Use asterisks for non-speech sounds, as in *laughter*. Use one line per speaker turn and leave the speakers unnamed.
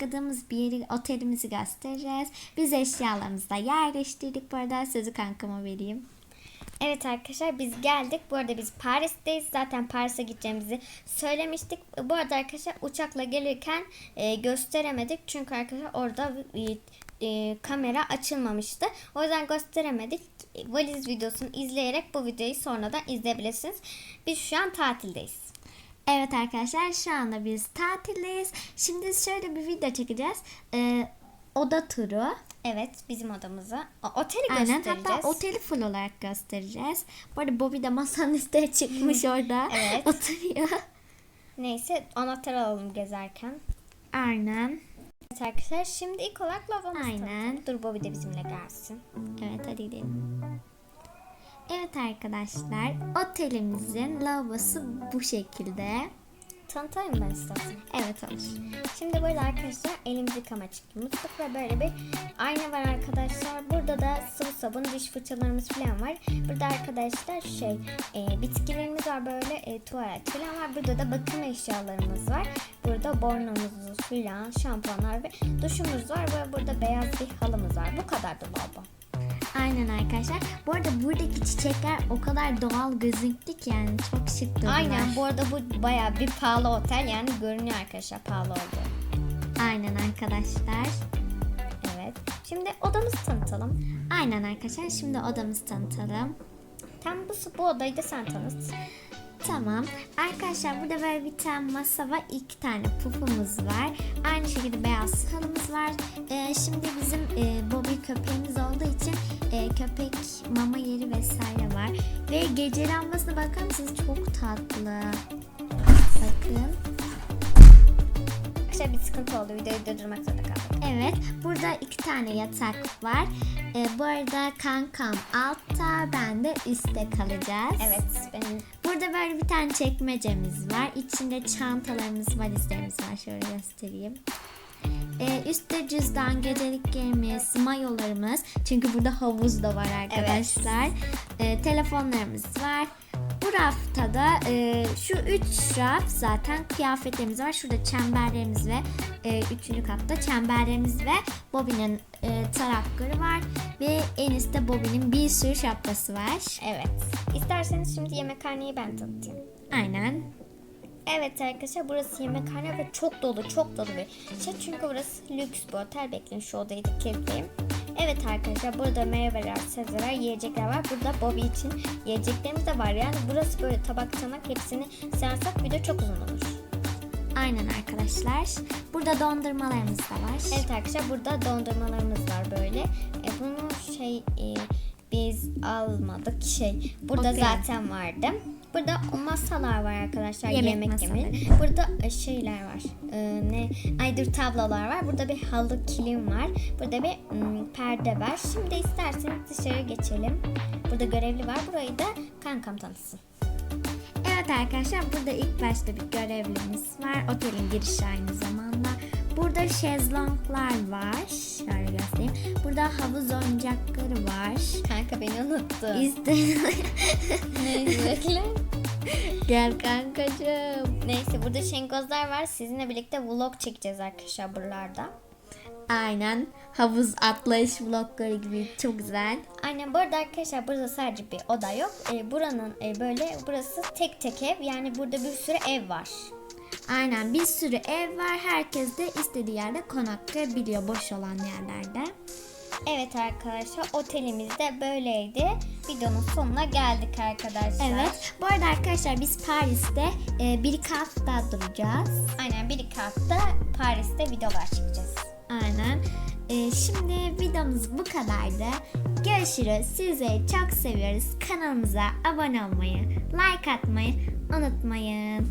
konakladığımız bir yeri otelimizi göstereceğiz. Biz eşyalarımızı da yerleştirdik. Bu arada sözü kankama vereyim.
Evet arkadaşlar biz geldik. Bu arada biz Paris'teyiz. Zaten Paris'e gideceğimizi söylemiştik. Bu arada arkadaşlar uçakla gelirken e, gösteremedik. Çünkü arkadaşlar orada e, e, kamera açılmamıştı. O yüzden gösteremedik. Valiz videosunu izleyerek bu videoyu sonradan izleyebilirsiniz. Biz şu an tatildeyiz.
Evet arkadaşlar şu anda biz tatildeyiz. Şimdi şöyle bir video çekeceğiz. Ee, oda turu.
Evet bizim odamızı. o- Oteli
Aynen
göstereceğiz.
hatta oteli full olarak göstereceğiz. Bu arada Bobby de masanın üstüne çıkmış *laughs* orada.
Evet.
Oturuyor.
Neyse anahtar alalım gezerken.
Aynen.
Evet arkadaşlar şimdi ilk olarak lavabomuz
Aynen.
tanıtalım. Dur Bobby de bizimle gelsin.
Evet hadi gidelim. Evet arkadaşlar otelimizin lavabosu bu şekilde.
Tanıtayım ben istersen.
Evet olur.
Şimdi böyle arkadaşlar elimizi yıkama çıktı. Musluk böyle bir ayna var arkadaşlar. Burada da sıvı sabun, diş fırçalarımız falan var. Burada arkadaşlar şey e, bitkilerimiz var böyle e, tuvalet falan var. Burada da bakım eşyalarımız var. Burada bornomuz filan, şampuanlar ve duşumuz var ve burada beyaz bir halımız var. Bu kadar da lavabo.
Aynen arkadaşlar. Bu arada buradaki çiçekler o kadar doğal gözüktü ki yani çok şık durdular.
Aynen bu arada bu baya bir pahalı otel yani görünüyor arkadaşlar pahalı oldu.
Aynen arkadaşlar.
Evet. Şimdi odamızı tanıtalım.
Aynen arkadaşlar. Şimdi odamızı tanıtalım.
Tam bu, bu odayı da sen tanıt.
Tamam. Arkadaşlar burada böyle bir tane masa var. iki tane pufumuz var. Aynı şekilde beyaz halımız var. Ee, şimdi bizim e, Bobby köpeğimiz olduğu için e, köpek mama yeri vesaire var. Ve gece lambasına bakar mısınız? Çok tatlı. Bakın.
Arkadaşlar bir sıkıntı oldu. Videoyu durdurmak zorunda kaldık.
Evet. Burada iki tane yatak var. Ee, bu arada kankam altta ben de üstte kalacağız.
Evet. Benim
tane çekmecemiz var. İçinde çantalarımız, valizlerimiz var. Şöyle göstereyim. Ee, üstte cüzdan, geceliklerimiz, mayolarımız. Çünkü burada havuz da var arkadaşlar. Ee, telefonlarımız var. Bu rafta da e, şu üç raf zaten kıyafetlerimiz var. Şurada çemberlerimiz ve e, üçüncü katta çemberlerimiz ve Bobby'nin e, tarakları var. Ve en üstte Bobby'nin bir sürü şapkası var.
evet. İsterseniz şimdi yemekhaneyi ben tanıtayım.
Aynen.
Evet arkadaşlar burası yemekhane ve çok dolu çok dolu bir şey. Çünkü burası lüks bir otel. Bekleyin şu odayı da kilitleyeyim. Evet arkadaşlar burada meyveler, sebzeler, yiyecekler var. Burada Bobby için yiyeceklerimiz de var. Yani burası böyle tabak çanak hepsini sayarsak video çok uzun olur.
Aynen arkadaşlar. Burada dondurmalarımız da var.
Evet arkadaşlar burada dondurmalarımız var böyle. E, bunu şey e, biz almadık şey. Burada
Okey.
zaten vardı. Burada masalar var arkadaşlar
Yemek
yemek,
masaları.
yemek. Burada e, şeyler var. E, ne? Ay dur tablolar var. Burada bir halı kilim var. Burada bir mm, perde var. Şimdi isterseniz dışarı geçelim. Burada görevli var. Burayı da kankam tanısın.
Evet arkadaşlar burada ilk başta bir görevlimiz var. Otelin girişi aynı zamanda. Şezlonglar var. Şöyle göstereyim. Burada havuz oyuncakları var.
Kanka beni unuttu.
İşte
Neyse bekle.
gel kankacığım.
Neyse burada şengozlar var. Sizinle birlikte vlog çekeceğiz arkadaşlar buralarda.
Aynen havuz atlayış vlogları gibi çok güzel.
Aynen bu arada arkadaşlar burada sadece bir oda yok. Ee, buranın e, böyle burası tek tek ev. Yani burada bir sürü ev var.
Aynen bir sürü ev var. Herkes de istediği yerde konaklayabiliyor boş olan yerlerde.
Evet arkadaşlar otelimiz de böyleydi. Videonun sonuna geldik arkadaşlar.
Evet. Bu arada arkadaşlar biz Paris'te e, bir iki hafta duracağız.
Aynen bir iki hafta Paris'te videolar çekeceğiz.
Aynen. Ee, şimdi videomuz bu kadardı. Görüşürüz. Sizleri çok seviyoruz. Kanalımıza abone olmayı, like atmayı unutmayın.